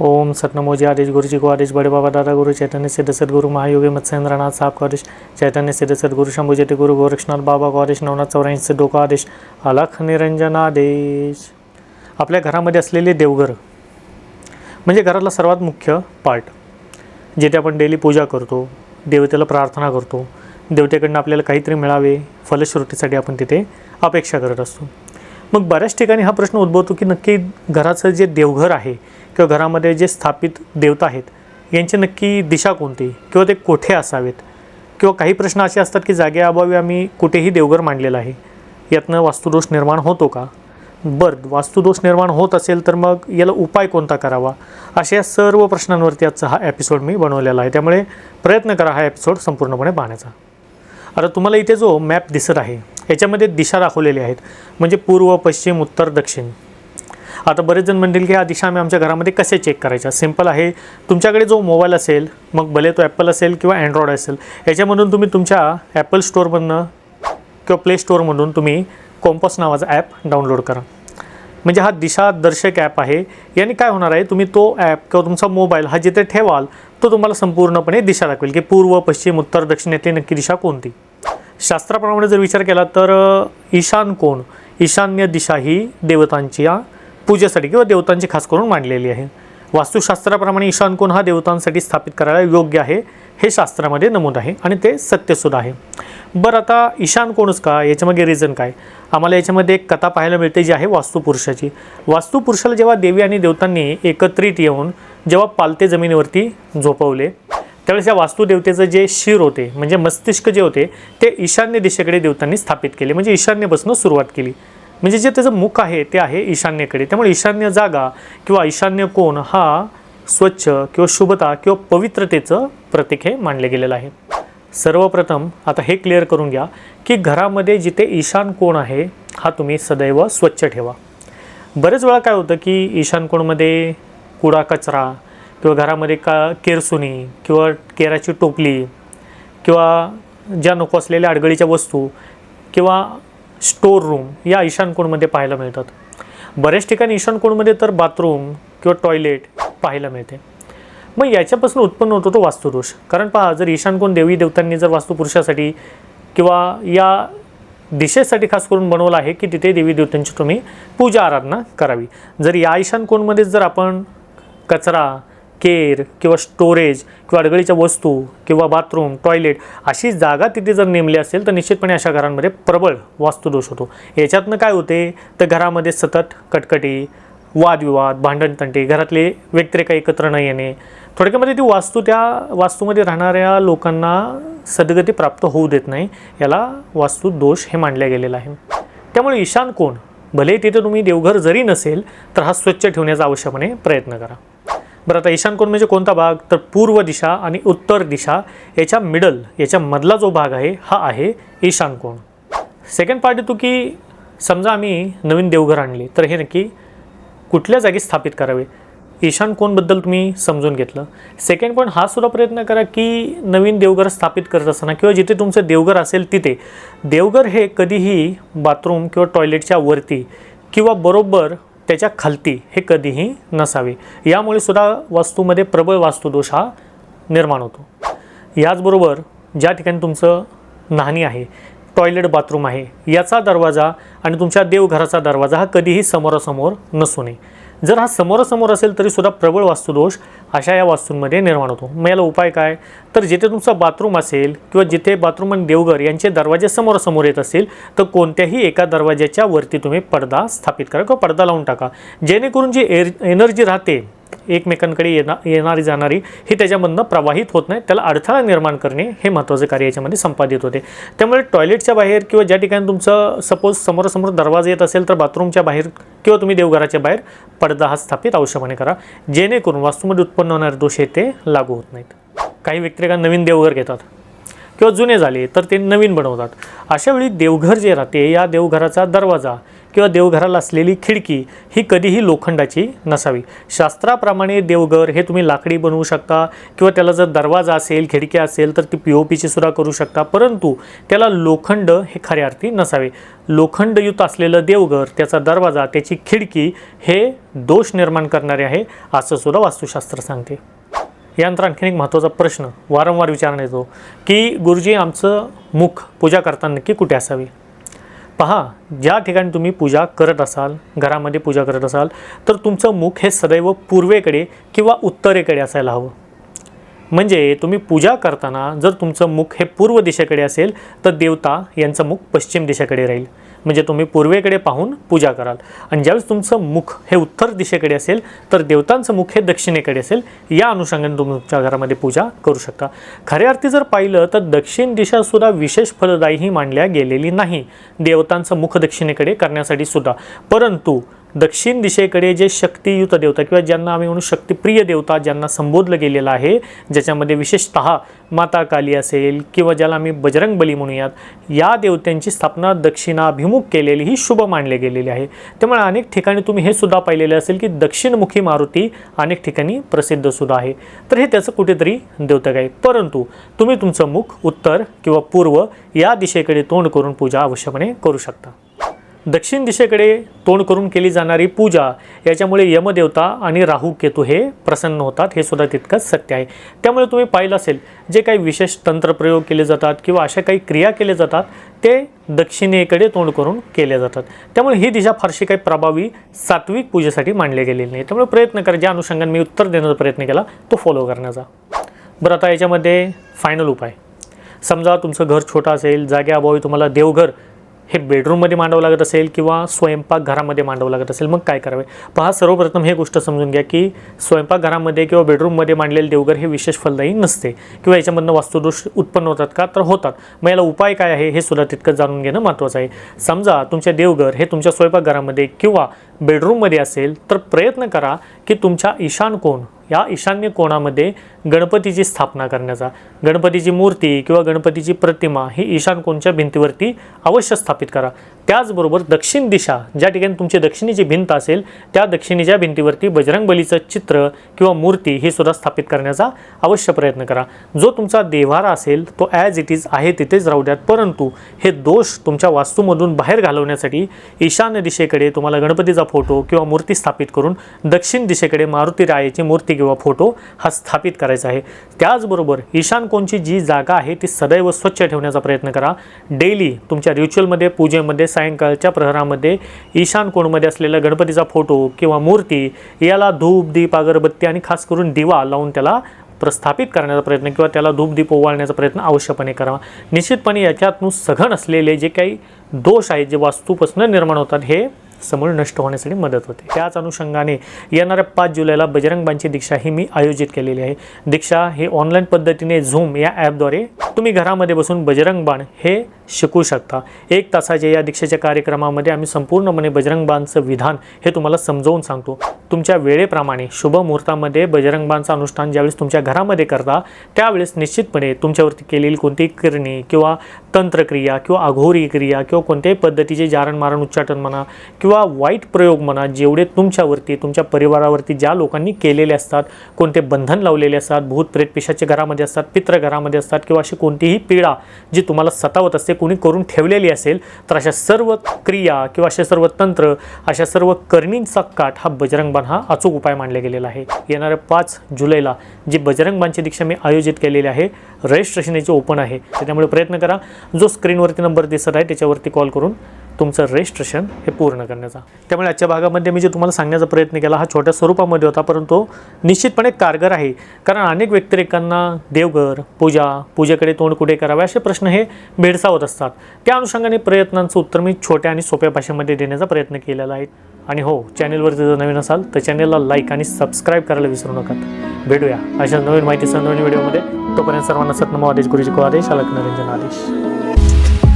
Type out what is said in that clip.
ओम सतनमोजी आदेश गुरुजी को आदेश बड़े बाबा दादा गुरु चैतन्य सिद्ध सदगुरु महायोगी मत्स्येंद्रनाथ साहब को आदेश चैतन्य सिद्ध सदगुरु शंभू जति गुरु गोरक्षनाथ बाबा को आदेश नवनाथ चौऱ्याऐंशी सिद्धो का आदेश अलख निरंजनादेश आपल्या घरामध्ये असलेले देवघर म्हणजे घरातला सर्वात मुख्य पार्ट जिथे आपण डेली पूजा करतो देवतेला प्रार्थना करतो देवतेकडनं आपल्याला काहीतरी मिळावे फलश्रुतीसाठी आपण तिथे अपेक्षा करत असतो. मग बऱ्याच ठिकाणी हा प्रश्न उद्भवतो की नक्की घराचं जे देवघर आहे किंवा घरामध्ये जे स्थापित देवता आहेत यांची नक्की दिशा कोणती? किंवा ते कोठे असावेत? किंवा काही प्रश्न असे असतात की जागेअभावी आम्ही कुठेही देवघर मांडलेलं आहे. यातनं वास्तुदोष निर्माण होतो का? बरं वास्तुदोष निर्माण होत असेल तर मग याला उपाय कोणता करावा? अशा या सर्व प्रश्नांवरती आजचा हा एपिसोड मी बनवलेला आहे. त्यामुळे प्रयत्न करा हा एपिसोड संपूर्णपणे पाहण्याचा. आता तुम्हाला इथे जो मॅप दिसत आहे याच्यामध्ये दिशा दाखवलेली आहेत. म्हणजे पूर्व पश्चिम उत्तर दक्षिण. आता बरेच जण म्हणतील की हा दिशा आम्ही आमच्या घरामध्ये कसे चेक करायच्या सिंपल आहे. तुमच्याकडे जो मोबाईल असेल मग भले तो ॲपल असेल किंवा अँड्रॉइड असेल याच्यामधून तुम्ही तुमच्या ॲपल स्टोअरमधनं किंवा प्ले स्टोअरमधून तुम्ही कॉम्पस नावाचा ॲप डाउनलोड करा. म्हणजे हा दिशादर्शक ॲप आहे. याने काय होणार आहे? तुम्ही तो ॲप किंवा तुमचा मोबाईल हा जिथे ठेवाल तो तुम्हाला संपूर्णपणे दिशा दाखवेल की पूर्व पश्चिम उत्तर दक्षिण यातली नक्की दिशा कोणती? शास्त्राप्रमाणे जर विचार केला तर ईशान कोण? ईशान्य दिशा ही देवतांची या पूजेसाठी किंवा देवतांची खास करून मांडलेली आहे. वास्तुशास्त्राप्रमाणे ईशान कोण हा देवतांसाठी स्थापित करायला योग्य आहे हे शास्त्रामध्ये नमूद आहे आणि ते सत्यसुद्धा आहे. बरं आता ईशान कोणच का? याच्यामागे रिझन काय? आम्हाला याच्यामध्ये एक कथा पाहायला मिळते जी आहे वास्तुपुरुषाची. वास्तुपुरुषाला जेव्हा देवी आणि देवतांनी एकत्रित येऊन जेव्हा पालते जमिनीवरती झोपवले त्यावेळेस या वास्तुदेवतेचं जे शिर होते म्हणजे मस्तिष्क जे होते ते ईशान्य दिशेकडे देवतांनी स्थापित केले म्हणजे ईशान्यपासून सुरुवात केली. म्हणजे जे त्याचं मुख आहे ते आहे ईशान्येकडे. त्यामुळे ईशान्य जागा किंवा ईशान्य कोण हा स्वच्छ किंवा शुभता किंवा पवित्रतेचं प्रतीक हे मानले गेलेलं आहे. सर्वप्रथम आता हे क्लिअर करून घ्या की घरामध्ये जिथे ईशान कोण आहे हा तुम्ही सदैव स्वच्छ ठेवा. बरेच वेळा काय होतं की ईशान कोणमध्ये कुडा कचरा किंवा घरामध्ये का केरसुनी किंवा केराची टोपली किंवा ज्या नको असलेल्या अडगळीच्या वस्तू किंवा स्टोर रूम या ईशान कोणमध्ये पाहायला मिळतात. बऱ्याच ठिकाणी ईशान कोणमध्ये तर बाथरूम किंवा टॉयलेट पाहायला मिळते. मग याच्यापासून उत्पन्न होतो तो वास्तुदोष. कारण पहा जर ईशान कोण देवी देवतांनी जर वास्तुपुरुषासाठी किंवा या दिशेसाठी खास करून बनवलं आहे की तिथे देवी देवतांची तुम्ही पूजा आराधना करावी. जर या ईशान जर आपण कचरा केर किंवा स्टोरेज किंवा अडगळीच्या वस्तू किंवा बाथरूम टॉयलेट अशी जागा तिथे जर नेमली असेल तर निश्चितपणे अशा घरांमध्ये प्रबळ वास्तुदोष होतो. याच्यातनं काय होते? तर घरामध्ये सतत कटकटी वादविवाद भांडणतंटे घरातले व्यक्तिरेखा एकत्र न येणे थोडक्यामध्ये ती वास्तू त्या वास्तूमध्ये राहणाऱ्या लोकांना सद्गती प्राप्त होऊ देत नाही याला वास्तू दोष हे मानल्या गेलेलं आहे. त्यामुळे ईशान कोण? भले तिथे तुम्ही देवघर जरी नसेल तर हा स्वच्छ ठेवण्याचा आवश्यकपणे प्रयत्न करा. बरं आता ईशान कोण म्हणजे कोणता भाग? तर पूर्व दिशा आणि उत्तर दिशा याच्या मिडल याच्या मधला जो भाग आहे हा आहे ईशान कोण सेकंड पार्ट येतो की समजा आम्ही नवीन देवघर आणले तर हे नक्की कुठल्या जागी स्थापित करावे? ईशान कोणबद्दल तुम्ही समजून घेतलं. सेकंड पॉईंट हा सुद्धा प्रयत्न करा की नवीन देवघर स्थापित करत असताना किंवा जिथे तुमचं देवघर असेल तिथे. देवघर हे कधीही बाथरूम किंवा टॉयलेटच्या वरती किंवा बरोबर त्याच्या खालती हे कधीही नसावे. यामुळे सुद्धा वास्तूमध्ये प्रबळ वास्तुदोष हा निर्माण होतो. याचबरोबर ज्या ठिकाणी तुमचं नाणी आहे टॉयलेट बाथरूम आहे याचा दरवाजा आणि तुमच्या देवघराचा दरवाजा हा कधीही समोरासमोर नसू नये. जर हा समोरासमोर असेल तरी सुद्धा प्रबळ वास्तुदोष अशा या वास्तूंमध्ये निर्माण होतो. मग याला उपाय काय? तर जिथे तुमचा बाथरूम असेल किंवा जिथे बाथरूम आणि देवघर यांचे दरवाजे समोरासमोर येत असेल तर कोणत्याही एका दरवाज्याच्या वरती तुम्ही पडदा स्थापित करा किंवा पडदा लावून टाका. जेणेकरून जी एर एनर्जी राहते एकमेकांकडे येणा येणारी जाणारी ही त्याच्यामधनं प्रवाहित होत नाही. त्याला अडथळा निर्माण करणे हे महत्त्वाचं कार्य याच्यामध्ये संपादित होते. त्यामुळे टॉयलेटच्या बाहेर किंवा ज्या ठिकाणी तुमचं सपोज समोरासमोर दरवाजा येत असेल तर बाथरूमच्या बाहेर किंवा तुम्ही देवघराच्या बाहेर पडदा हा स्थापित आवश्यकपणे करा. जेणेकरून वास्तूमध्ये उत्पन्न होणारे दोष हे ते लागू होत नाहीत. काही व्यक्तिरेखा नवीन देवघर घेतात. किंवा जुने झाले तर ते नवीन बनवतात. अशा वेळी देवघर जे राहते या देवघराचा दरवाजा किंवा देवघराला असलेली खिडकी ही कधीही लोखंडाची नसावी. शास्त्राप्रमाणे देवघर हे तुम्ही लाकडी बनवू शकता किंवा त्याला जर दरवाजा असेल खिडकी असेल तर ती पी ओ पीची सुद्धा करू शकता. परंतु त्याला लोखंड हे खऱ्या अर्थी नसावे. लोखंडयुक्त असलेलं देवघर त्याचा दरवाजा त्याची खिडकी हे दोष निर्माण करणारे आहे असं सुद्धा वास्तुशास्त्र सांगते. यानंतर आणखीन एक महत्त्वाचा प्रश्न वारंवार विचारण्यात येतो की गुरुजी आमचं मुख पूजा करताना नक्की कुठे असावी? पहा ज्या ठिकाणी तुम्ही पूजा करत असाल घरामध्ये पूजा करत असाल तर तुमचं मुख हे सदैव पूर्वेकडे किंवा उत्तरेकडे असायला हवं. म्हणजे तुम्ही पूजा करताना जर तुमचं मुख हे पूर्व दिशेकडे असेल तर देवता यांचं मुख पश्चिम दिशेकडे राहील. म्हणजे तुम्ही पूर्वेकडे पाहून पूजा कराल. आणि ज्यावेळेस तुमचं मुख हे उत्तर दिशेकडे असेल तर देवतांचं मुख हे दक्षिणेकडे असेल या अनुषंगाने तुम्ही तुमच्या घरामध्ये पूजा करू शकता. खऱ्या अर्थी जर पाहिलं तर दक्षिण दिशासुद्धा विशेष फलदायी ही मानल्या गेलेली नाही. देवतांचं मुख दक्षिणेकडे करण्यासाठी सुद्धा. परंतु दक्षिण दिशेकडे जे शक्तियुत देवता किंवा ज्यांना आम्ही म्हणू शक्तिप्रिय देवता ज्यांना संबोधलं गेलेलं आहे ज्याच्यामध्ये विशेषतः माता काली असेल किंवा ज्याला आम्ही बजरंग बली म्हणूयात या देवत्यांची स्थापना दक्षिणाभिमुख केलेली ही शुभ मानली गेलेली आहे. त्यामुळे अनेक ठिकाणी तुम्ही हे सुद्धा पाहिलेले असेल की दक्षिणमुखी मारुती अनेक ठिकाणी प्रसिद्ध सुद्धा आहे. तर हे त्याचं कुठेतरी देवतक आहे. परंतु तुम्ही तुमचं मुख उत्तर किंवा पूर्व या दिशेकडे तोंड करून पूजा अवश्यपणे करू शकता. दक्षिण दिशेकडे तोंड करून केली जाणारी पूजा याच्यामुळे यमदेवता आणि राहू केतू हे प्रसन्न होतात हे सुद्धा तितकंच सत्य आहे. त्यामुळे तुम्ही पाहिलं असेल जे काही विशेष तंत्रप्रयोग केले जातात किंवा अशा काही क्रिया केले जातात ते दक्षिणेकडे तोंड करून केल्या जातात. त्यामुळे ही दिशा फारशी काही प्रभावी सात्विक पूजेसाठी मांडली गेलेली नाही. त्यामुळे प्रयत्न करा ज्या अनुषंगाने मी उत्तर देण्याचा प्रयत्न केला तो फॉलो करण्याचा. बरं आता याच्यामध्ये फायनल उपाय. समजा तुमचं घर छोटं असेल जागेअभावी तुम्हाला देवघर हे बेडरूममध्ये मांडावं लागत असेल किंवा स्वयंपाकघरामध्ये मांडावं लागत असेल मग काय करावे? पहा सर्वप्रथम हे गोष्ट समजून घ्या की स्वयंपाकघरामध्ये किंवा बेडरूममध्ये मांडलेले देवघर हे विशेष फलदायी नसते. किंवा याच्यामधनं वास्तुदोष उत्पन्न होतात का? तर होतात. मग याला उपाय काय आहे हे सुद्धा तितकं जाणून घेणं महत्त्वाचं आहे. समजा तुमच्या देवघर हे तुमच्या स्वयंपाकघरामध्ये किंवा बेडरूममध्ये असेल तर प्रयत्न करा की तुमच्या ईशान कोण या ईशान्य कोणामध्ये गणपतीची स्थापना करण्याचा? गणपतीची मूर्ती किंवा गणपतीची प्रतिमा ही ईशान कोणच्या भिंतीवरती अवश्य स्थापित करा. त्याचबरोबर दक्षिण दिशा ज्या ठिकाणी तुमची दक्षिणेची भिंत असेल त्या दक्षिणेच्या भिंतीवरती बजरंगबलीचं चित्र किंवा मूर्ती हे सुद्धा स्थापित करण्याचा अवश्य प्रयत्न करा. जो तुमचा देव्हारा असेल तो ॲज इट इज आहे तिथेच राहू द्यात. परंतु हे दोष तुमच्या वास्तूमधून बाहेर घालवण्यासाठी ईशान्य दिशेकडे तुम्हाला गणपतीचा फोटो किंवा मूर्ती स्थापित करून दक्षिण दिशेकडे मारुती रायाची मूर्ती किंवा फोटो हा स्थापित करायचा आहे. त्याचबरोबर ईशान कोणची जी जागा आहे ती सदैव स्वच्छ ठेवण्याचा प्रयत्न करा. डेली तुमच्या रिच्युअलमध्ये पूजेमध्ये सायंकाळच्या प्रहरामध्ये ईशान कोणमध्ये असलेला गणपतीचा फोटो किंवा मूर्ती याला धूप दीप अगरबत्ती आणि खास करून दिवा लावून त्याला प्रस्थापित करण्याचा प्रयत्न किंवा त्याला धूप दीप ओवाळण्याचा प्रयत्न अवश्यपणे करावा. निश्चितपणे याच्यातून सघन असलेले जे काही दोष आहेत जे वास्तूपासून निर्माण होतात हे समूळ नष्ट होण्यासाठी मदत होते. त्याच अनुषंगाने येणाऱ्या पाच जुलैला बजरंगबांची दीक्षा ही मी आयोजित केलेली आहे. दीक्षा हे ऑनलाईन पद्धतीने झूम या ॲपद्वारे तुम्ही घरामध्ये बसून बजरंगबाण हे शिकू शकता. एक तासाच्या या दीक्षेच्या कार्यक्रमामध्ये आम्ही संपूर्णपणे बजरंगबांचं विधान हे तुम्हाला समजावून सांगतो. तुमच्या वेळेप्रमाणे शुभ मुहूर्तामध्ये बजरंगबांचं अनुष्ठान ज्यावेळेस तुमच्या घरामध्ये करता त्यावेळेस निश्चितपणे तुमच्यावरती केलेली कोणतीही करणी किंवा तंत्रक्रिया किंवा अघोरी क्रिया किंवा कोणत्याही पद्धतीचे जारण मारण उच्चाटन म्हणा किंवा वाईट प्रयोग म्हणा जेवढे तुमच्यावरती तुमच्या परिवारावरती ज्या लोकांनी केलेले असतात कोणते बंधन लावलेले असतात भूत प्रेत पिशाचे घरामध्ये असतात पित्र घरामध्ये असतात किंवा अशी कोणतीही पीडा जी तुम्हाला सतावत असते कोणी करून ठेवलेली असेल तर अशा सर्व क्रिया किंवा असे सर्व तंत्र अशा सर्व करणींचा काठ हा बजरंगबाण हा अचूक उपाय मानला गेलेला आहे. येणाऱ्या पाच जुलैला जी बजरंगबाणची दीक्षा मी आयोजित केलेली आहे रजिस्ट्रेशन याचे ओपन आहे त्यामुळे प्रयत्न करा. जो स्क्रीनवरती नंबर दिसत आहे त्याच्यावरती कॉल करून तुमचं रजिस्ट्रेशन हे पूर्ण करण्याचा. त्यामुळे आजच्या भागामध्ये मी जे तुम्हाला सांगण्याचा प्रयत्न केला हा छोट्या स्वरूपामध्ये होता परंतु निश्चितपणे कारगर आहे. कारण अनेक व्यतिरेकांना देवघर पूजा पूजेकडे तोंड कुठे करावे असे प्रश्न हे भेडसावत असतात. त्या अनुषंगाने प्रयत्नांचं उत्तर मी छोट्या आणि सोप्या भाषेमध्ये देण्याचा प्रयत्न केलेला आहे. आणि हो चॅनेलवरती जर नवीन असाल तर चॅनेलला लाईक आणि सबस्क्राईब करायला विसरू नका. भेटूया अशा नवीन माहितीसह नवीन व्हिडिओमध्ये तोपर्यंत सर्वांना सतनम आदेश गुरुजी को आदेश अलक निरंजन आदेश.